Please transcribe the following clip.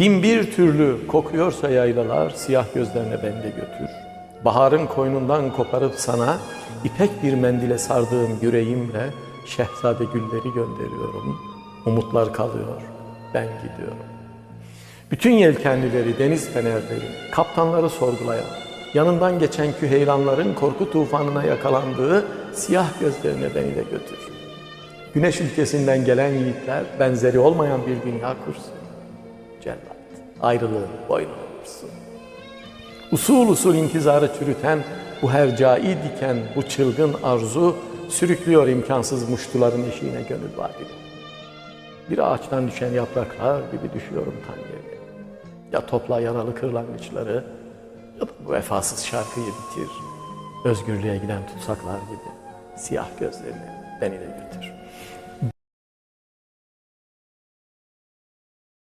Bin bir türlü kokuyorsa yaylalar siyah gözlerine beni de götür. Baharın koynundan koparıp sana ipek bir mendile sardığım yüreğimle şehzade gülleri gönderiyorum. Umutlar kalıyor, ben gidiyorum. Bütün yelkenlileri, deniz fenerleri, kaptanları sorgulayan, yanından geçen küheylanların korku tufanına yakalandığı siyah gözlerine beni de götür. Güneş ülkesinden gelen yiğitler benzeri olmayan bir dünya kursun. Cellat, ayrılığın boynuna vursun. Usul usul intizarı çürüten bu hercai diken, bu çılgın arzu sürüklüyor imkansız muştuların eşiğine gönül vadini. Bir ağaçtan düşen yapraklar gibi düşüyorum Tanrı'ya. Ya topla yaralı kırlangıçları ya da bu vefasız şarkıyı bitir. Özgürlüğe giden tutsaklar gibi siyah gözlerini beni de götür.